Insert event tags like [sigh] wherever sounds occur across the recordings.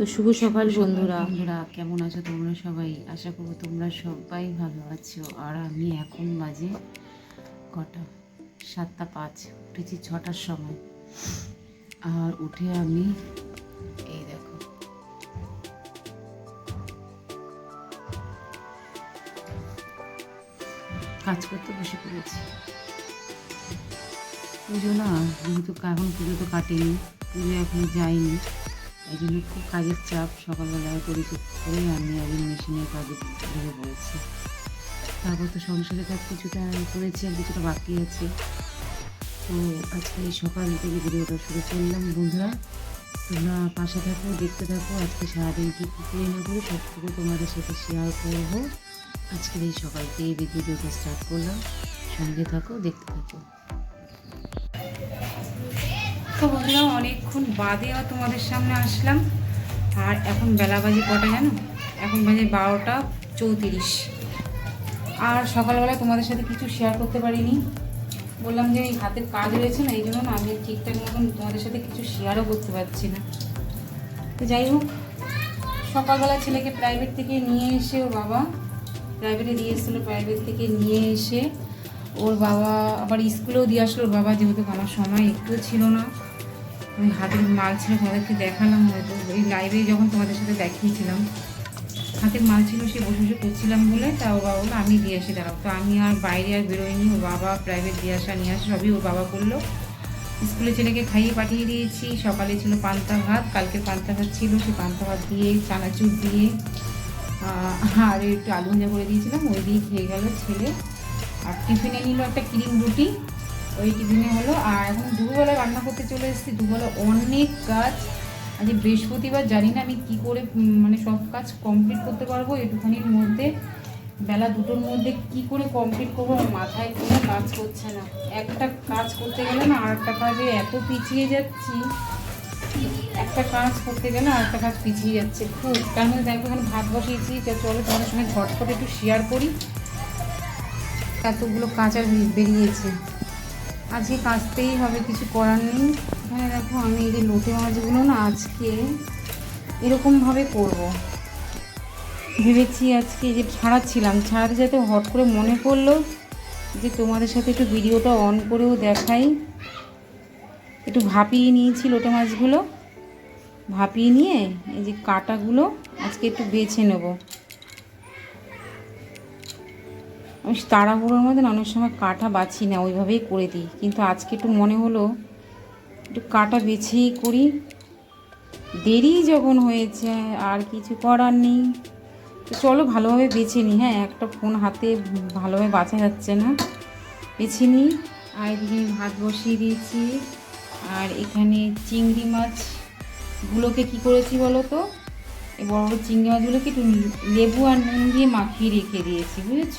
তো শুভ সকাল বন্ধুরা। বন্ধুরা কেমন আছো তোমরা সবাই? আশা করব তোমরা সবাই ভালো আছো। আর আমি এখন বাজে কটা? সাতটা পাঁচ উঠেছি ছটার সময়। আর উঠে আমি এই দেখো। কাজ করতে বসে পড়েছি। পুজো না যেহেতু এখন পুজো তো কাটেনি পুজো এখনও যায়নি। এই জন্য খুব কাজের চাপ সকালবেলায় করে করে আমি আগে মেশিনের কাজে ঢুকে পড়েছি। তারপর তো সংসারের কাজ কিছুটা করেছি আর কিছুটা বাকি আছে। তো আজকে এই সকাল থেকে ভিডিওটা শুরু করলাম। বন্ধুরা, তোমরা পাশে থাকো, দেখতে থাকো। আজকে সারাদিন কী কী করে না সবটুকু তোমাদের সাথে শেয়ার করব। আজকের এই সকাল থেকে ভিডিওটা স্টার্ট করলাম। সঙ্গে থাকো, দেখতে থাকো। তো বন্ধুরা, অনেকক্ষণ বাদেও তোমাদের সামনে আসলাম। আর এখন বেলা বাজে কটা জানো? এখন বাজে বারোটা চৌত্রিশ। আর সকালবেলা তোমাদের সাথে কিছু শেয়ার করতে পারিনি। বললাম যে এই হাতের কাজ রয়েছে না, এই জন্য না আমি ঠিকঠাক মতন তোমাদের সাথে কিছু শেয়ারও করতে পারছি না। তো যাই হোক, সকালবেলা ছেলেকে প্রাইভেট থেকে নিয়ে এসে ওর বাবা প্রাইভেটে দিয়ে এসেছিল প্রাইভেট থেকে নিয়ে এসে ওর বাবা আবার স্কুলেও দিয়ে আসলো। ওর বাবা যেহেতু আমার সময় একটুও ছিল না। ওই হাতের মাল ছিল তোমাদেরকে দেখালাম হয়তো ওই লাইভে যখন তোমাদের সাথে দেখিয়েছিলাম। হাতের মাল ছিল, সে বসে বসে করছিলাম বলে তা ও বাবা বলল, আমি দিয়ে আসি দাঁড়াও তো আমি আর বাইরে আর বেরোয়নি ওর বাবা প্রাইভেট দিয়ে আসা, নিয়ে আসা, সবই ওর বাবা করল। স্কুলে ছেলেকে খাইয়ে পাঠিয়ে দিয়েছি, সকালে ছিল পান্তা ভাত, কালকে পান্তা ভাত ছিল সেই পান্তা ভাত দিয়ে, চানাচুর দিয়ে আর একটু আলু ভাজা করে দিয়েছিলাম, ওই দিয়ে খেয়ে গেল ছেলে। আর টিফিনে নিল একটা ক্রিম রুটি ওই টিফিনে হলো, আর এখন দুপুরবেলা রান্না করতে চলে এসেছি। দুপুরবেলা অনেক কাজ। আজ বৃহস্পতিবার, জানি না আমি কি করে মানে সব কাজ কমপ্লিট করতে পারব একটুখানির মধ্যে। বেলা দুটোর মধ্যে কি করে কমপ্লিট করব, আমার মাথায় কোনো কাজ করছে না। একটা কাজ করতে গেলে না আর একটা কাজে এত পিছিয়ে যাচ্ছি। একটা কাজ করতে গেলে আর একটা কাজ পিছিয়ে যাচ্ছে খুব। তার মধ্যে দেখো এখানে ভাত বসিয়েছি চলো তোমাদের সঙ্গে ঝটপট একটু শেয়ার করি। এতগুলো আর বেরিয়েছে। আজকে কাচতেই হবে, কিছু করার নেই। এখানে দেখো আমি এই যে লোটে মাছগুলো না আজকে এরকমভাবে করব। ভেবেছি আজকে যে ছাড়াচ্ছিলাম, ছাড়াতে যাতে হট করে মনে পড়ল যে তোমাদের সাথে একটু ভিডিওটা অন করেও দেখাই। একটু ভাপিয়ে নিয়েছি লোটে মাছগুলো। ভাপিয়ে নিয়ে এই যে কাটাগুলো আজকে একটু বেছে নেব। আমি তাড়াহুড়োর মধ্যে অনেক সময় কাটা বাছি না, ওইভাবেই করে দিই। কিন্তু আজকে একটু মনে হলো, একটু কাটা বেছেই করি। দেরি যখন হয়েছে, আর কিছু করার নেই। তো চলো ভালোভাবে বেছে নিই হ্যাঁ একটা ফোন হাতে ভালোভাবে বাছা যাচ্ছে না। বেছে নিই। আর এদিকে ভাত বসিয়ে দিয়েছি। আর এখানে চিংড়ি মাছগুলোকে কি করেছি বলো তো? এই বড় বড় চিংড়ি মাছগুলোকে একটু লেবু আর নুন দিয়ে মাখিয়ে রেখে দিয়েছি, বুঝেছ?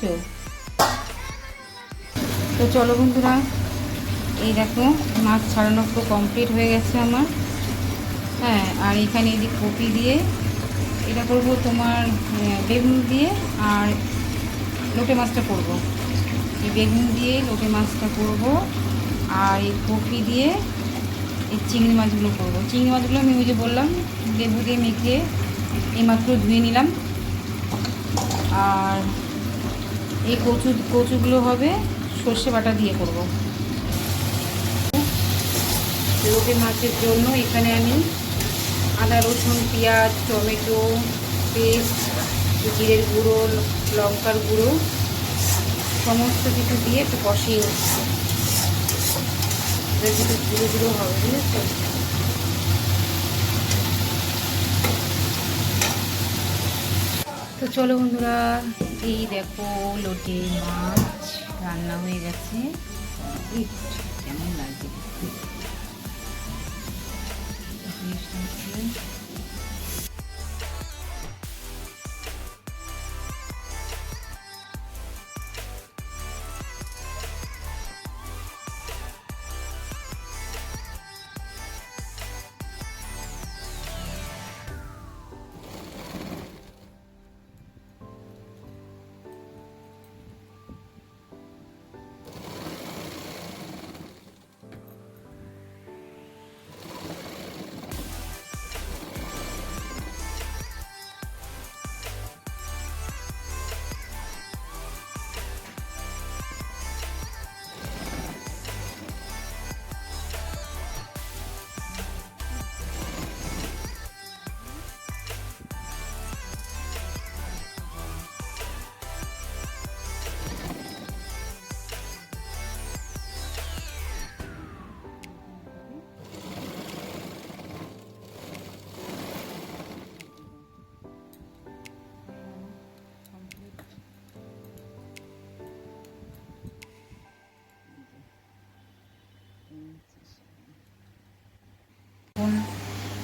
তো চলো বন্ধুরা, এই দেখো, মাছ ছাড়ানো তো কমপ্লিট হয়ে গেছে আমার। হ্যাঁ আর এখানে এদিক কপি দিয়ে এটা করব তোমার বেগুন দিয়ে আর লোটে মাছটা করব। এই বেগুন দিয়ে লোটে মাছটা করব আর এই কপি দিয়ে এই চিংড়ি মাছগুলো করব। চিংড়ি মাছগুলো আমি ওই যে বললাম, লেবু দিয়ে মেখে এইমাত্র ধুয়ে নিলাম। আর এই কচু, কচুগুলো হবে সর্ষে বাটা দিয়ে করব। লোটে মাছের জন্য এখানে আমি আদা, রসুন, পেঁয়াজ, টমেটো, পেস্ট, জিরের গুঁড়ো, লঙ্কার গুঁড়ো সমস্ত কিছু দিয়ে একটু কষিয়ে নিচ্ছি। গুঁড়ো গুঁড়ো হবে, বুঝেছ? তো চলো বন্ধুরা, এই দেখো লোটে মাছ। রান্না হয়ে গেছে। কেমন লাগছে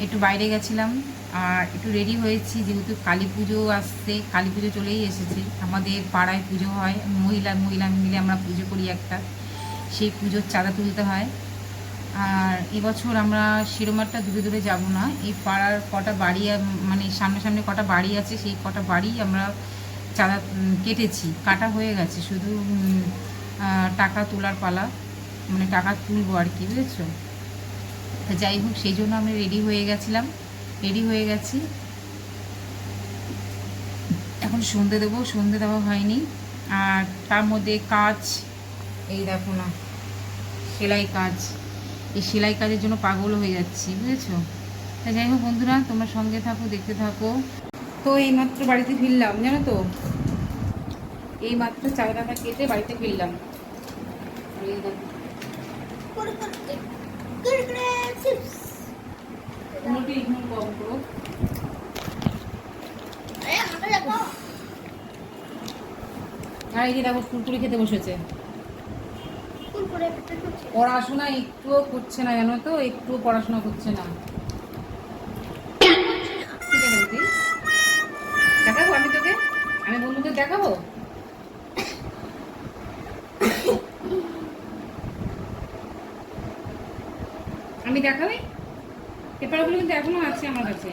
একটু বাইরে গেছিলাম, আর একটু রেডি হয়েছি, যেহেতু কালী পুজো আসছে, কালী পুজো চলেই এসেছে। আমাদের পাড়ায় পুজো হয়, মহিলা মহিলা মিলে আমরা পুজো করি একটা। সেই পুজোর চাঁদা তুলতে হয়। আর এবছর আমরা শিরোমারটা দূরে দূরে যাব না। এই পাড়ার কটা বাড়ি মানে সামনে সামনে কটা বাড়ি আছে, সেই কটা বাড়ি আমরা চাঁদা কেটেছি। কাটা হয়ে গেছে, শুধু টাকা তোলার পালা মানে টাকা তুলবো আর কি, বুঝেছ? তা যাই হোক, সেই জন্য আমি রেডি হয়ে গেছিলাম। রেডি হয়ে গেছি। এখন সন্ধে দেবো, সন্ধে দেওয়া হয়নি। আর তার মধ্যে কাজ, এই দেখো না, সেলাই কাজ। এই সেলাই কাজের জন্য পাগল হয়ে যাচ্ছি, বুঝেছ? তা যাই হোক বন্ধুরা, তোমরা সঙ্গে থাকো, দেখতে থাকো। তো এইমাত্র বাড়িতে ফিরলাম, জানো তো? এইমাত্র চাকরাটা কেটে বাড়িতে ফিরলাম। তোমরা একটু ignore কম করো। আর এই যে দেখো কুরকুরি খেতে বসেছে। পড়াশোনা একটুও করছে না জানো তো? একটুও পড়াশোনা করছে না। দেখাবি আমি তোকে? আমি বন্ধুকে দেখাবো? দেখাবি? পেপারগুলো কিন্তু এখনও আছে আমার কাছে।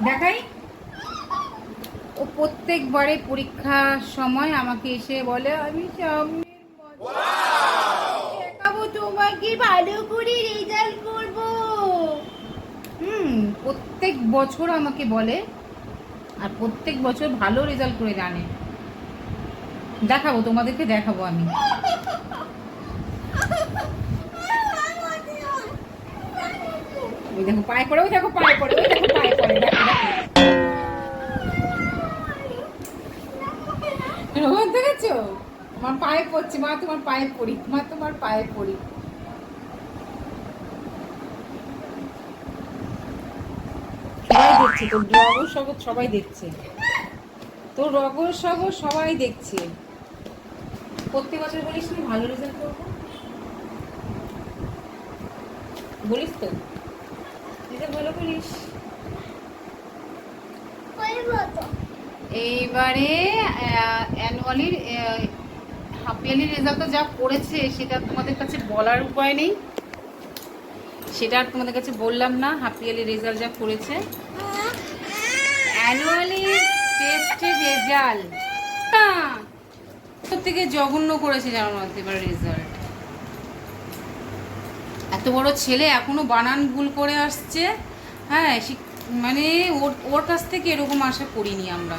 দেখাই। ও প্রত্যেকবারে পরীক্ষার সময় আমাকে এসে বলে আমি সামনের দেখাবো তোমাকে ভালো করে রেজাল্ট করব। হুম প্রত্যেক বছর আমাকে বলে আর প্রত্যেক বছর ভালো রেজাল্ট করে জানে। দেখাবো তোমাদেরকে দেখাবো আমি। [laughs] ওই দেখো পায়ে পড়ে, ওই দেখো পায়ে পড়ে, ওই দেখো পায়ে পড়ে রোহন, দেখেছ? আমার পায়ে পড়ছে, মা, তোমার পায়ে পড়ি, মা, তোমার পায়ে পড়ি। সবাই দেখছে, তোর রগর সগর সবাই দেখছে। তোর রগর সগর সবাই দেখছে। প্রত্যেক বছর বলিস না, ভালো রেজাল্ট করব? বলিস তো? রেজাল্ট ভালো করিস। এইবারে অ্যানুয়ালির হাফ ইয়ারলির রেজাল্ট যা করেছে সেটা তোমাদের কাছে বলার উপায় নেই। সেটা আর তোমাদের কাছে বললাম না হাফ ইয়ারলি রেজাল্ট যা করেছে। অ্যানুয়ালি টেস্টের রেজাল্ট থেকে জঘন্য করেছে জানো এবার রেজাল্ট বড় ছেলে এখনও বানান ভুল করে আসছে। হ্যাঁ মানে ওর ওর কাছ থেকে এরকম আশা করিনি আমরা।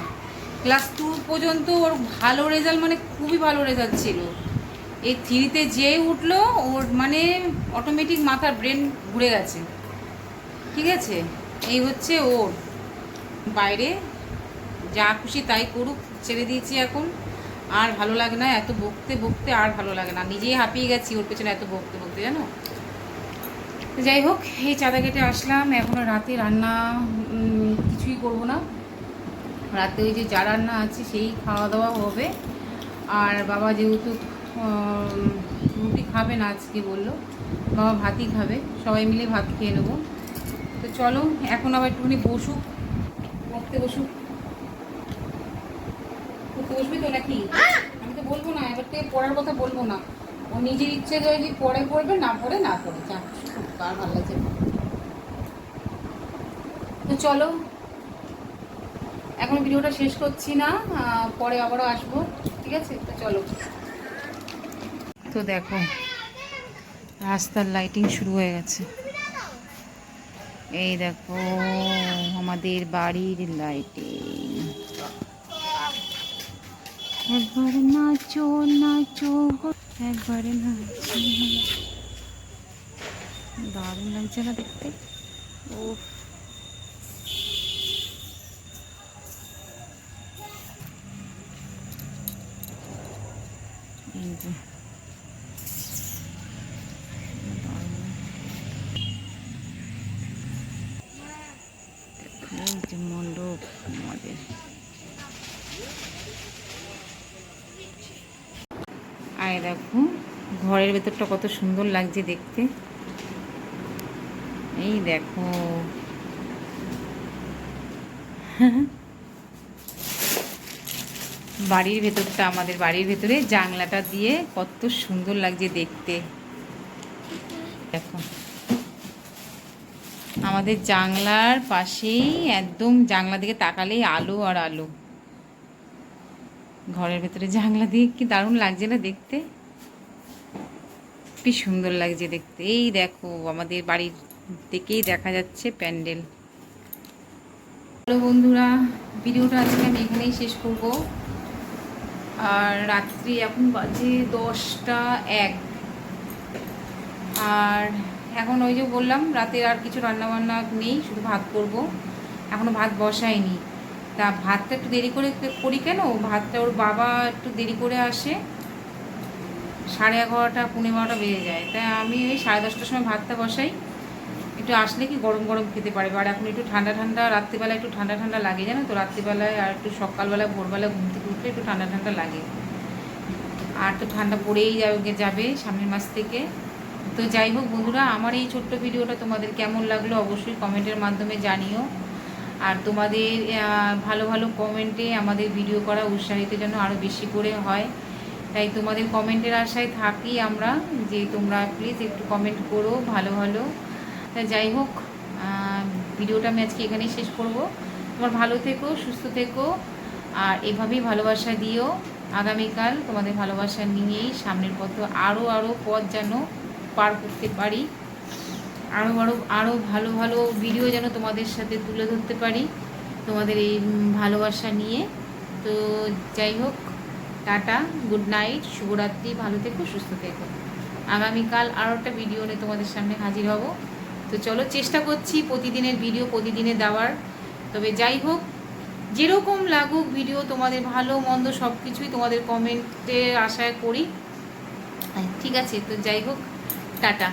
ক্লাস টু পর্যন্ত ওর ভালো রেজাল্ট মানে খুবই ভালো রেজাল্ট ছিল। এই থ্রিতে যে উঠল, ওর মানে অটোমেটিক মাথার ব্রেন ঘুরে গেছে। ঠিক আছে? এই হচ্ছে ওর। বাইরে যা খুশি তাই করুক, ছেড়ে দিয়েছি এখন। আর ভালো লাগে না এত বকতে বকতে আর ভালো লাগে না। নিজেই হাঁপিয়ে গেছি ওর পেছনে এত বকতে বকতে, জানো? যাই হোক, এই চাঁদা কেটে আসলাম। এখনও রাতে রান্না কিছুই করব না। রাতে ওই যে যা রান্না আছে সেই খাওয়া দাওয়া হবে। আর বাবা যেহেতু রুটি খাবে না আজকে বলল, বাবা ভাতই খাবে। সবাই মিলে ভাত খেয়ে নেব। তো চলো, এখন আবার একটুখানি বসুক। পড়তে বসুক। পড়তে বসবি তো নাকি? আমি তো বলব না এবার থেকে পড়ার কথা বলব না। ও নিজের ইচ্ছে যদি পড়ে পড়বে, না পড়ে না পড়ে যা তো চলো, এখন ভিডিওটা শেষ করছি না পরে আবারও আসব, ঠিক আছে? তো চলো। তো দেখো, রাস্তার লাইটিং শুরু হয়ে গেছে। এই দেখো, আমাদের বাড়ির লাইটিং একবার নাচো নাচো, একবারে নাচো। দারুণ লাগছে না দেখতে। ও। মণ্ডপ আমাদের। আয় দেখো, ঘরের ভেতরটা কত সুন্দর লাগছে দেখতে। এই দেখো। বাড়ির ভেতরটা, আমাদের বাড়ির ভেতরে জানলাটা দিয়ে কত সুন্দর লাগছে দেখতে। দেখো। আমাদের জানলার পাশেই একদম জানলা দিকে তাকালেই আলো আর আলো। ঘরের ভেতরে জানলা দিয়ে কি দারুণ লাগছে না দেখতে? কি সুন্দর লাগছে দেখতে। এই দেখো, আমাদের বাড়ির দিকেই দেখা যাচ্ছে প্যান্ডেল। হ্যালো বন্ধুরা, ভিডিওটা আজকে আমি এখানেই শেষ করব। আর রাত্রি এখন বাজে দশটা এক। আর এখন ওই যে বললাম, রাতের আর কিছু রান্নাবান্না নেই, শুধু ভাত করব। এখনও ভাত বসাইনি তা ভাতটা একটু দেরি করে করি কেন? ভাতটা ওর বাবা একটু দেরি করে আসে। সাড়ে এগারোটা পনেরো বারোটা বেজে যায়। তাই আমি ওই সাড়ে দশটার সময় ভাতটা বসাই। একটু আসলে কি গরম গরম খেতে পারবে আর এখন একটু ঠান্ডা ঠান্ডা, রাত্রিবেলা একটু ঠান্ডা ঠান্ডা লাগে, জানো তো? রাত্রিবেলায় আর একটু সকালবেলা, ভোরবেলা ঘুম থেকে উঠলে একটু ঠান্ডা ঠান্ডা লাগে। আর তো ঠান্ডা পড়েই যাবে যাবে সামনের মাস থেকে। তো যাই হোক বন্ধুরা, আমার এই ছোট্ট ভিডিওটা তোমাদের কেমন লাগল অবশ্যই কমেন্টের মাধ্যমে জানিও। আর তোমাদের ভালো ভালো কমেন্টে আমাদের ভিডিও করা উৎসাহিত যেন আরও বেশি করে হয়। তাই তোমাদের কমেন্টের আশায় থাকি আমরা, যে তোমরা প্লিজ একটু কমেন্ট করো ভালো ভালো। তা যাই হোক ভিডিওটা আমি আজকে এখানেই শেষ করব। তোমার ভালো থেকো, সুস্থ থেকো, আর এভাবেই ভালোবাসা দিও। আগামীকাল তোমাদের ভালোবাসা নিয়েই সামনের পথ আরও আরও পথ যেন পার করতে পারি। আরও আরও আরও ভালো ভালো ভিডিও যেন তোমাদের সাথে তুলে ধরতে পারি তোমাদের এই ভালোবাসা নিয়ে। তো যাই হোক, টাটা, গুড নাইট, শুভরাত্রি, ভালো থেকো, সুস্থ থেকো। আগামীকাল আরও একটা ভিডিও নিয়ে তোমাদের সামনে হাজির হব। তো চলো চেষ্টা করছি প্রতিদিনের ভিডিও প্রতিদিনে দেওয়ার। তবে যাই হোক, যেরকম লাগুক ভিডিও তোমাদের ভালো, মন্দ সব কিছুই তোমাদের কমেন্টে আশায় করি। ঠিক আছে, তো যাই হোক, টাটা।